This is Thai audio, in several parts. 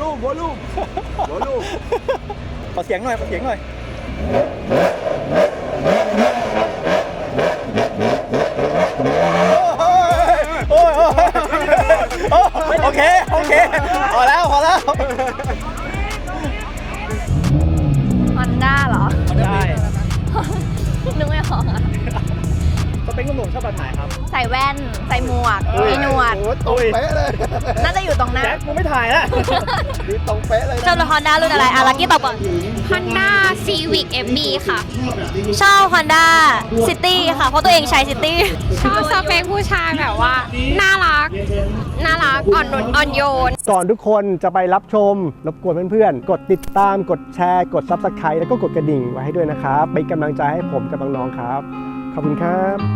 ลูมวอลลุ่มวอลลุ่มขอเสียงหน่อยขอเสียงหน่อยโอ้ยโอ้ยโอ้ยโอเค โอเค พอแล้ว พอแล้วฮอนด้าเหรอ ได้ นึกไม่ออกอะส เปคหนุ่มๆชอบแบบไหนครับใส่แว่น ใส่หมวก มีหนวด โอ้ยตรงเป๊ะเลยน่าจะอยู่ตรงหน้าแจ็คกูไม่ถ่ายแล้วนี่ตรงเป๊ะเลยชอบรถฮอนด้ารุ่นอะไรอะลักกี้ตอบก่อน Honda Civic FB ค่ะ ชอบฮอนด้าซิตี้ค่ะ เพราะตัวเองใช้ซิตี้ชอบสเปคผู้ชายแบบว่า น่ารัก น่ารัก อ่อนนุนอ่อนโยน ก่อนทุกคนจะไปรับชม รบกวนเพื่อนๆ กดติดตาม กดแชร์ กด Subscribe แล้วก็กดกระดิ่งไว้ให้ด้วยนะครับ เป็นกำลังใจให้ผมกับน้องๆครับ ขอบคุณครับ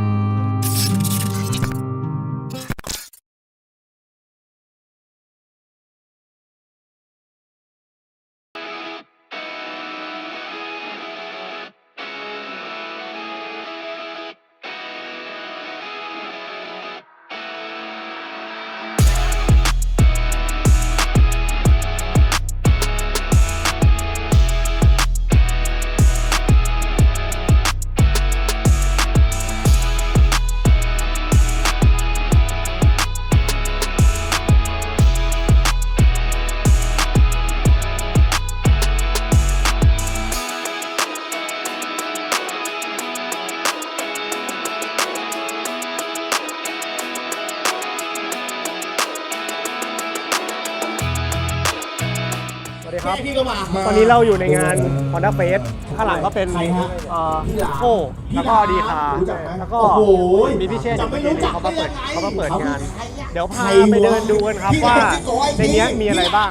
ดีครับ ตอนนี้เราอยู่ในงาน Honda Fest ข้างหลังก็เป็นเอ่อโอ้แล้วก็ดีคาแล้วก็มีพี่เชษฐ์อยู่ที่นี่เขามาเปิดเขามาเปิดงาน เดี๋ยวพาไปเดินดูกันครับว่าในเนี้ยมีอะไรบ้าง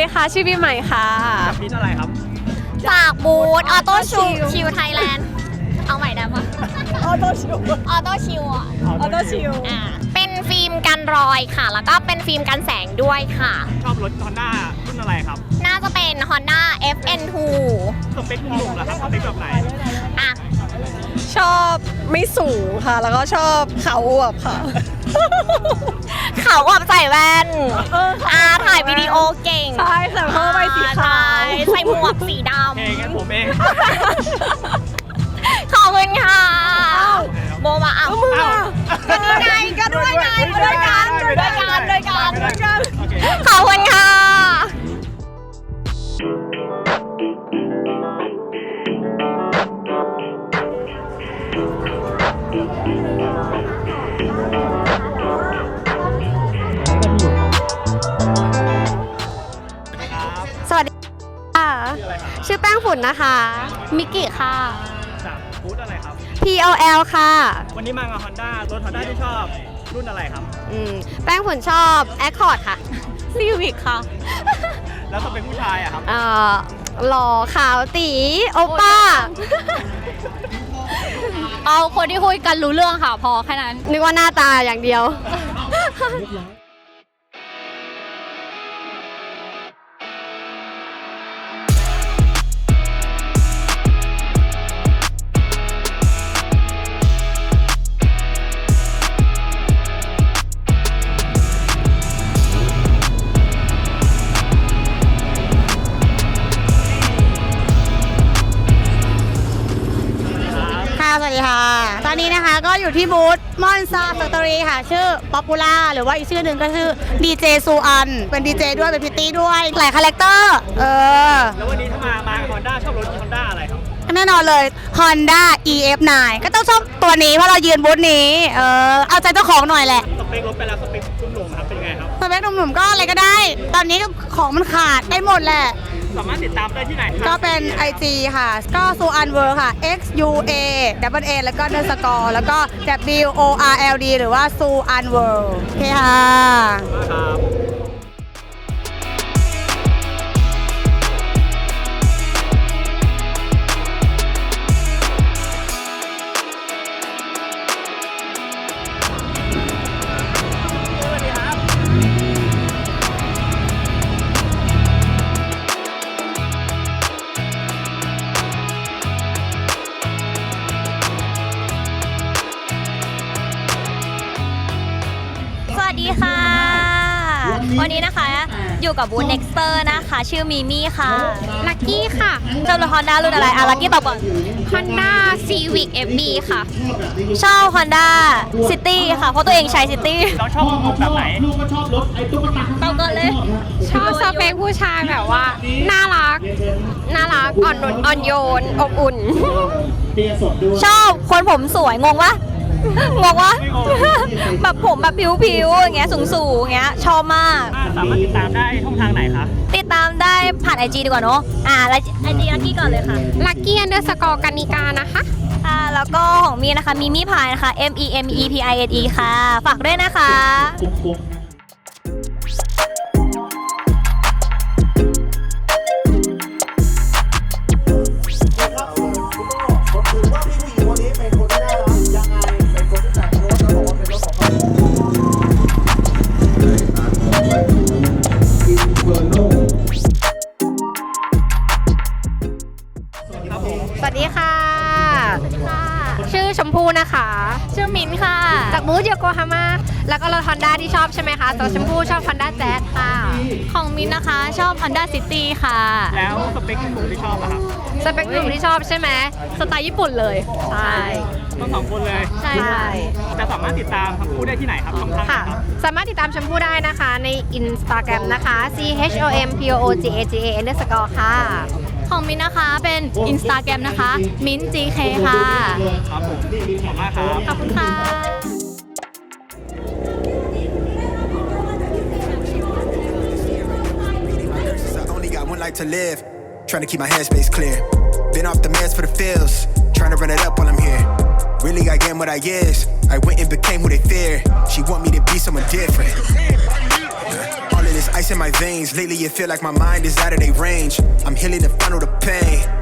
ดีค่ะ ชื่อพี่ใหม่ค่ะมีเท่าไหร่ครับจากบูธออโต้ชูชิวไทยแลนด์ เอาใหม่ได้ปะออโต้ชิวออโต้ชิวอะออโต้ชิวอ่าเป็นฟิล์มกันรอยค่ะ แล้วก็เป็นฟิล์มกันแสงด้วยค่ะ ชอบรถ Honda รุ่นอะไรครับ น่าจะเป็น Honda FN2 สเปคหนุ่มๆเหรอครับสเปคแบบไหน อะ ชอบไม่สูงค่ะ แล้วก็ชอบเขาอวบค่ะเขาอวบใส่แว่นอ่าถ่ายวิดีโอเก่งใช่ใส่ผ้าใบสีขาว ใช่ใส่หมวกสีดโอเคงั้นผมเองำขอบคุณค่ะโบมาอะมือเอ้าก็นี่ไงก็ด้วยไงด้วยกันด้วยกันด้วยกัน ป้งฝุ่นนะคะ มิกิค่ะ จากบูธอะไรครับ PLL ค่ะ วันนี้มากับ Honda รถ Honda ที่ชอบรุ่นอะไรครับ อืม แป้งฝุ่นชอบ Accord ค่ะ Civic ค่ะ แล้วสเปคผู้ชายอะครับ เอ่อหล่อขาวตีโอป้า เอาคนที่คุยกันรู้เรื่องค่ะพอแค่นั้น นึกว่าหน้าตาอย่างเดียว นี้นะคะก็อยู่ที่บูธมอนซาแฟคทอรี่ค่ะ ชื่อป๊อปปูล่าหรือว่าอีกชื่อหนึ่งก็ชื่อดีเจซูอัน เป็นดีเจด้วย เป็นพิตตี้ด้วย หลายคาแรคเตอร์ เออ แล้ววันนี้ถ้ามามาฮอนด้าชอบรถฮอนด้าอะไรครับ แน่นอนเลย Honda EF9 ก็ต้องชอบตัวนี้เพราะเรายืนบูธนี้ เออ เอาใจเจ้าของหน่อยแหละ สเปครถไปแล้วสเปคคุณหนุ่มครับเป็นไงครับสเปคหนุ่มๆก็อะไรก็ได้ ตอนนี้ของมันขาดได้หมดแหละ สามารถติดตามได้ที่ไหนครับก็เป็น IG ค่ะ ก็ซูอันเวิร์ค่ะ X U A W A แล้วก็เนสกอร์แล้วก็ W O R L D หรือว่าซูอันเวิร์โอเคค่ะ ครับ อยู่กับบูธ Nexter นะคะ ชื่อมิมี่ค่ะลักกี้ค่ะเจ้ารถฮอนด้ารุ่นอะไรอะลักกี้ตอบก่อน Honda Civic FB ค่ะชอบ Honda City ค่ะ เพราะตัวเองใช้ City น้องชอบรถแบบไหนตอบก่อนเลย ชอบสเปคผู้ชายแบบว่า น่ารัก น่ารัก อ่อนนุ่นอ่อนโยน อบอุ่น ชอบคนผมสวยงงวะ งงวะแบบผมแบบผิวๆอย่างเงี้ยสูงๆอย่างเงี้ยชอบมาก สามารถติดตามได้ช่องทางไหนคะติดตามได้ผ่าน IG ดีกว่าเนอะอ่าไอจีลักกี้ก่อนเลยค่ะ ลักกี้อันเดอร์สกอร์กานิกานะคะ ค่ะแล้วก็ของมีนะคะมีมี่พายนะคะ M E M E P I N E ค่ะ ฝากด้วยนะคะผม อบใช่ไหมคะแต่ชมพู่ชอบ Honda Jazz ค่ะ ของมิ้นนะคะชอบ Honda City ค่ะ แล้วสเปคคุณหนุ่มที่ชอบอะครับสเปคหนุ่มที่ชอบใช่ไหมสไตล์ญี่ปุ่นเลย ใช่ ทั้งสองคนเลยใช่ค่ะ จะสามารถติดตามทั้งคู่ได้ที่ไหนครับช่องทางไหนค่ะ ครับ สามารถติดตามชมพู่ได้นะคะใน Instagram นะคะ C H O M P O O G A G A underscore ค่ะ ของมิ้นนะคะเป็น Instagram นะคะ มิ้น GK ค่ะ ครับผมขอบคุณมากครับ ขอบคุณค่ะ life to live. Trying to keep my headspace clear. Been off the meds for the feels. Trying to run it up while I'm here. Really, I am what I is. I went and became who they fear. She want me to be someone different. All of this ice in my veins. Lately, it feel like my mind is out of their range. I'm healing to funnel the pain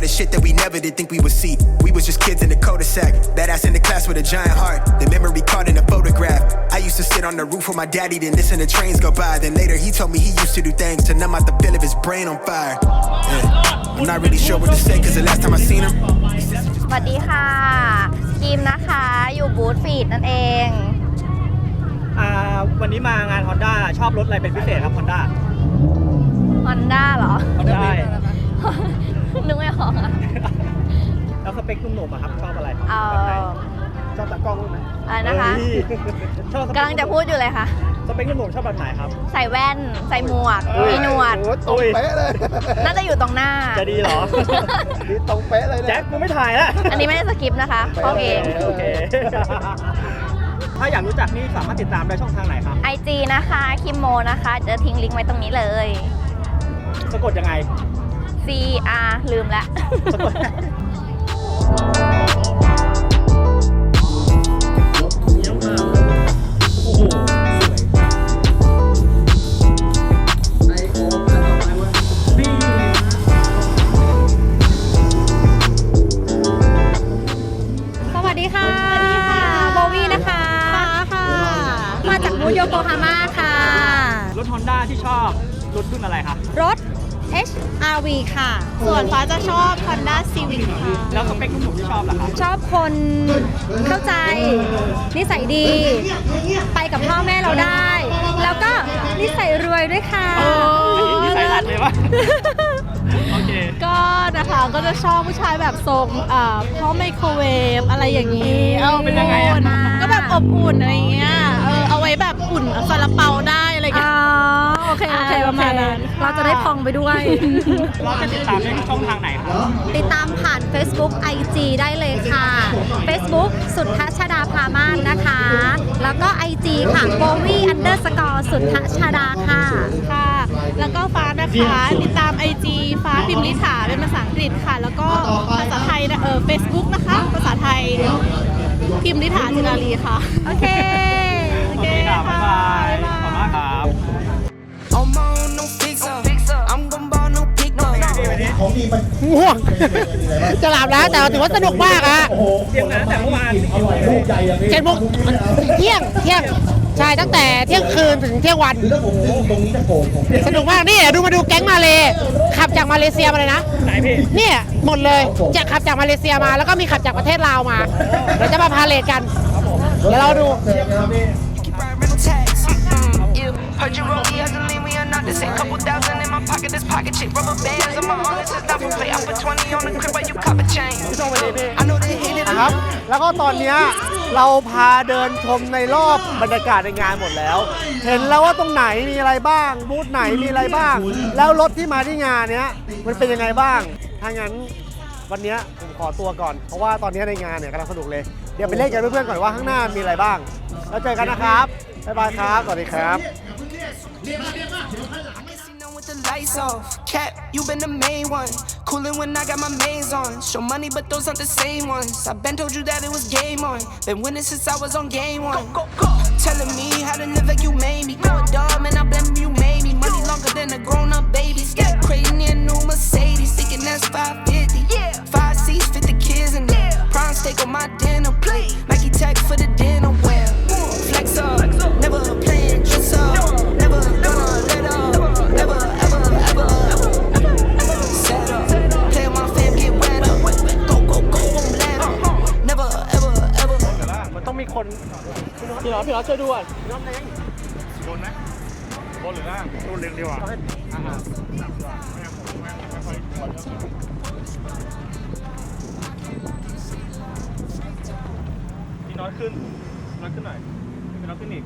the shit that we never did think we would see. We was just kids in the cul-de-sac. That ass in the class with a giant heart. The memory caught in a photograph. I used to sit on the roof with my daddy, then listen to trains go by. Then later he told me he used to do things to numb out the feel of his brain on fire. Yeah. I'm not really sure what to say, cause the last time I seen him, สวัสดีค่ะคิมนะคะ อยู่บูธฟีดนั่นเอง อ่าวันนี้มางาน Honda ชอบรถอะไรเป็นพิเศษครับ Honda Honda เหรอ ใช่ นึกไม่ออกอะแล้วสเปคหนุ่มๆอะครับชอบอะไรเอแบบไหนอชอบตากล้องรู้ไหมอะไรนะคะเฮ้ยชอบสเปคกำลังจะพูดอยู่เลยค่ะ สเปคหนุ่มๆชอบแบบไหนครับ ใส่แว่น ใส่หมวกเอ้ยมีหนวด โอ้โหตรงเป๊ะเลยน่าจะอยู่ตรงหน้า จะดีเหรอ นี่ตรงเป๊ะเลยนะ แจ็คกูไม่ถ่ายละอันนี้ไม่ได้สคริปต์นะคะเพราะเอง โอเค ถ้าอยากรู้จักนี่สามารถติดตามได้ช่องทางไหนครับไอจีนะคะ คิมโมนะคะ จะทิ้งลิงก์ไว้ตรงนี้เลย สะกดยังไง C R ลืมแล้ว HRV ค่ะ ส่วนฟ้าจะชอบ Honda Civic ค่ะ แล้วสเปคหนุ่มๆที่ชอบล่ะครับชอบคนเข้าใจ นิสัยดี ไปกับพ่อแม่เราได้ แล้วก็นิสัยรวยด้วยค่ะ อันนี้นิสัยหลัดเลยวะ โอเค ก็นะคะก็จะชอบผู้ชายแบบทรงอ่าพ่อไมโครเวฟอะไรอย่างนี้เอาเป็นยังไงอะ ก็แบบอบอุ่นอะไรอย่างเงี้ยเออเอาไว้แบบอุ่นซาลาเปาได้อะไรอย่างอ๋เงี้อยโอ เคโอเคประมาณนั้นเราจะได้พองไปด้วย เราจะติดตามได้ที่ช่องทางไหนครับติดตามผ่าน Facebook IG ได้เลยค่ะ Facebook สุทธชดาพามานนะคะ แล้วก็ IG ค่ะ b o w i underscore สุทธชดาค่ะค่ะ แล้วก็ฟ้านะคะติดตาม IG ฟ้าพิมพ์ลิถาเป็นภาษาอังกฤษค่ะ แล้วก็ภาษาไทยนะเออ Facebook นะคะ ภาษาไทยพิมพ์ลิถาจิราลีค่ะ โอเค โอเคครับค่ะบ๊ายบาย งดีมันง่วง จะหลับแล้วแต่ถือว่าสนุกมากอะโอ้โหเตรียมนะแต่เมื่อวานอร่อยถูกใจอย่างนี้เจ็ดโมงเที่ยงเที่ยงใช่ตั้งแต่เที่ยงคืนถึงเที่ยงวันคือถ้าผมดึงตรงนี้จะโกงผมสนุกมากนี่ดูมาดูแก๊งมาเลยขับจากมาเลเซียมาเลยนะไหนพี่เนี่ยหมดเลยจะขับจากมาเลเซียมาแล้วก็มีขับจากประเทศลาวมาเดี๋ยวจะมาพาเลทกันเดี๋ยวเราดู Keep riding rental tax. Mm, yeah. Heard you roll me as a lean, we are not the same. Couple thousand in my pocket, this pocket chick. Rubber bands on my arm, this is not for play. I put 20 on the crib, while you cop a chain. I know they hate it. นะครับ แล้วก็ตอนเนี้ยเราพาเดินชมในรอบบรรยากาศในงานหมดแล้ว เห็นแล้วว่าตรงไหนมีอะไรบ้าง บูธไหนมีอะไรบ้าง แล้วรถที่มาที่งานเนี้ยมันเป็นยังไงบ้าง ถ้างั้นวันเนี้ยผมขอตัวก่อน เพราะว่าตอนเนี้ยในงานเนี่ยกำลังสนุกเลย เดี๋ยวไปเล่นกันเพื่อนๆก่อนว่าข้างหน้ามีอะไรบ้าง แล้วเจอกันนะครับ บ๊ายบายครับ สวัสดีครับ Casino with the lights off. Cap, you been the main one. Coolin' when I got my mains on. Show money, but those aren't the same ones. I been told you that it was game on. Been winning since I was on game one. Go, go, go. Telling me how to live like you made me. Go dumb and I blame you made me. Money longer than a grown up baby. Crazy in a new Mercedes. Thinking that's 550. Yeah. Five seats, fit the kids in there. Prime steak on my dinner plate. Nike tech for the พี่น้องพี่น้องช่วยดูอะพี่น้องเองบนไหมบนหรือล่างบนเร็วดีกว่าพี่น้อยขึ้นน้อยขึ้นหน่อยพี่น้อยขึ้นอีก